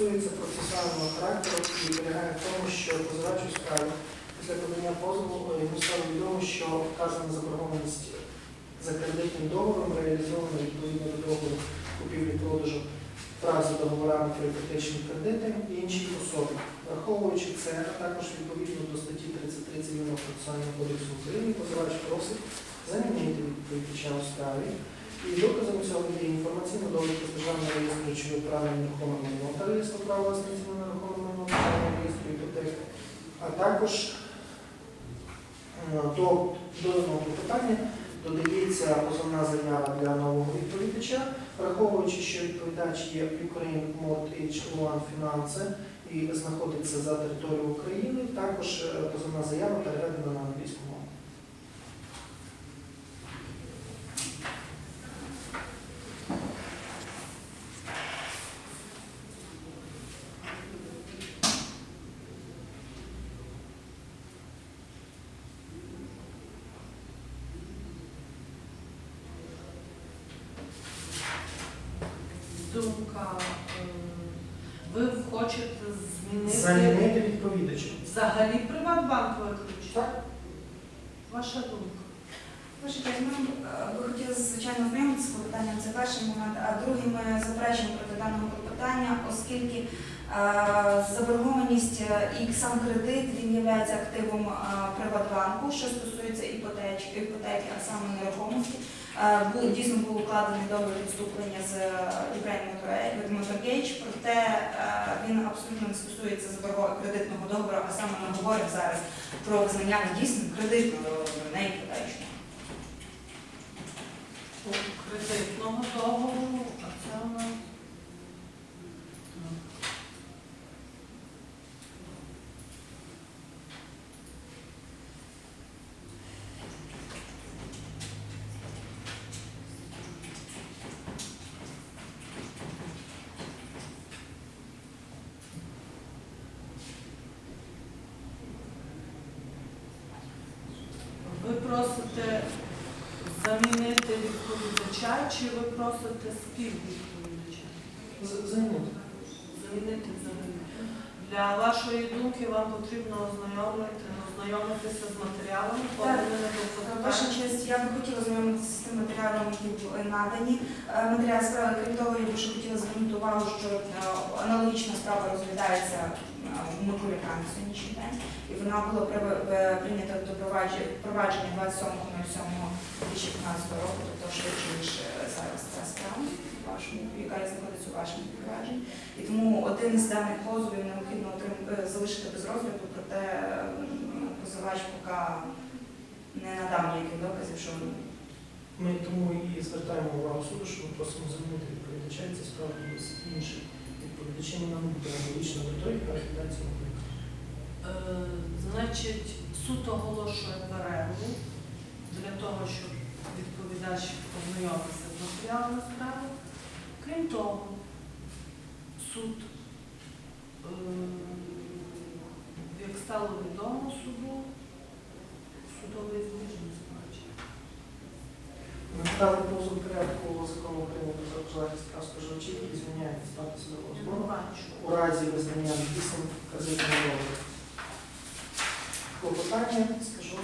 стосується процесуального характеру і полягає в тому, що позивач у справі після подання позову е, йому стало відомо, що вказана заборгованість за кредитним договором реалізована відповідно до договору купівлі-продажу враз за договорами про кредити іншій особи. Враховуючи це, а також відповідно до статті 33 Цивільного процесуального кодексу України, позивач просить замінити відповідача у справі. І доказами цього є інформаційна довідка з державного реєстру прав на нерухоме майно та реєстру прав власниці на нерухоме майно та реєстру іпотеки, а також е, до доданого питання додається позовна заява для нового відповідача, враховуючи, що відповідач є Ukraine Mortgage One Finance і знаходиться за територією України, також е, позовна заява переведена на англійську мову. Думка. е, Ви хочете змінити Замінити відповідача. взагалі Приватбанк виключити? Так. Ваша думка. Честь, ми е, би хотіли, звичайно, знайомитися з клопотанням, це перший момент, а другий ми заперечуємо проти даного клопотання, оскільки е, заборгованість е, і сам кредит він є активом е, Приватбанку, що стосується іпотеки, а саме нерухомості. Е, дійсно був укладений договір відступлення з Ukraine проте е, він абсолютно не стосується кредитного договору, а саме ми говоримо зараз про визнання дійсно кредитного договору, не іпотечного. Кредитного договору, а це у нас. Ви просите замінити відповідача чи ви просите співвідповідача? Замінити. Замінити взагалі. Для вашої думки вам потрібно ознайомити, ознайомитися з матеріалами, поданими до Ваша честь, я би хотіла знайомитися з тим матеріалом, які були надані. Е, Матеріал справи, крім того, я ще хотіла звернути увагу, що е, аналогічна справа розглядається е, у на сьогоднішній день, і вона була е, прийнята до провадження провадження 27.07.2015 року, тобто швидше ніж е, зараз ця справа, яка знаходиться у вашому провадженні. І тому один з даних позовів е, залишити без розгляду, проте позивач поки не надав ніяких доказів, що Ми тому і звертаємо увагу суду, що ми просимо замінити відповідача, це справа буде з іншим відповідачем, вона не буде аналогічна до тої, яка виклик. Е, Значить, суд оголошує перерву для того, щоб відповідач ознайомився з матеріалами справи. Крім того, суд, е, як стало відомо суду, судовий збір не сплачує. Направили позов порядку закону України про захист прав споживачів, який звільняє від статусу судового збору у разі визнання дійсним кредитного договору. Клопотання, скажу.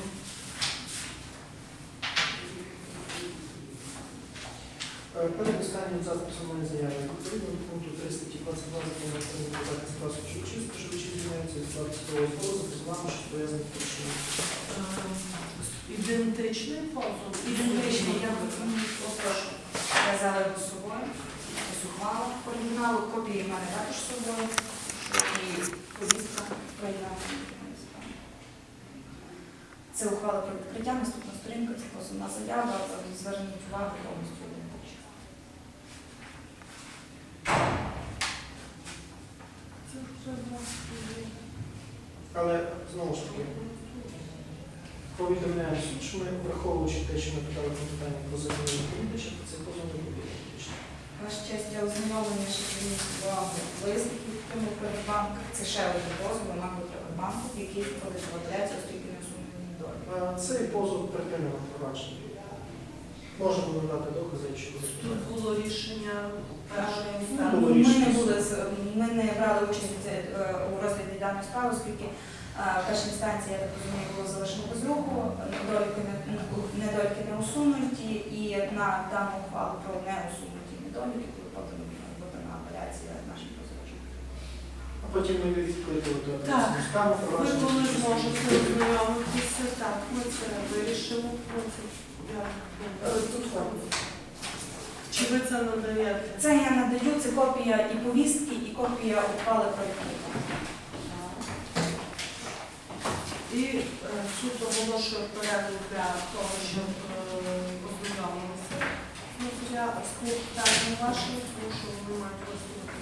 Е, Перед останнім записом заяви відповідно до пункту 3 статті 22 про захист прав споживачів, споживачі звільняються від сплати судового збору за що пов'язані з порушенням. Е, Ідентичний позов. ідентичний, я м, попрошу. Я взяла його з собою, ось ухвала. Оригіналу копії в мене також з собою, що і повістка проявлена. Це ухвала про відкриття, наступна сторінка, це позовна заява, зверніть увагу повністю Але знову ж таки, повідомляємо суд, що ми, враховуючи те, що ми питали про питання про заміну відповідача, то це не буде юридичним. Ваша честь, для ознайомлення ще зверніть увагу лист від тому Приватбанк. Це ще один позов вимоги Приватбанку, який знаходиться в апеляції, оскільки не усунені долі. Е, Цей позов припинено провадження. Може було дати докази, якщо буде. Тут було рішення першої Інстанції. Ми не були ми не брали участь е, у розгляді даної справи, оскільки е, перша інстанція, я так розумію, була залишена без руху, недоліки не, недоліки не усунуті, і на дану ухвалу про не усунуті недоліки були подано подана апеляція нашим позивачам. А потім ми відкрили до стану Ви коли зможете ознайомитися, так, ми це вирішимо. Ми це, я, Е, Тут так. Чи ви це надаєте? Це я надаю, це копія і повістки, і копія ухвали про. І е, суд оголошує перерву для того, щоб е, ознайомилися. Ну, я з питання ваших, тому що ви мають виступити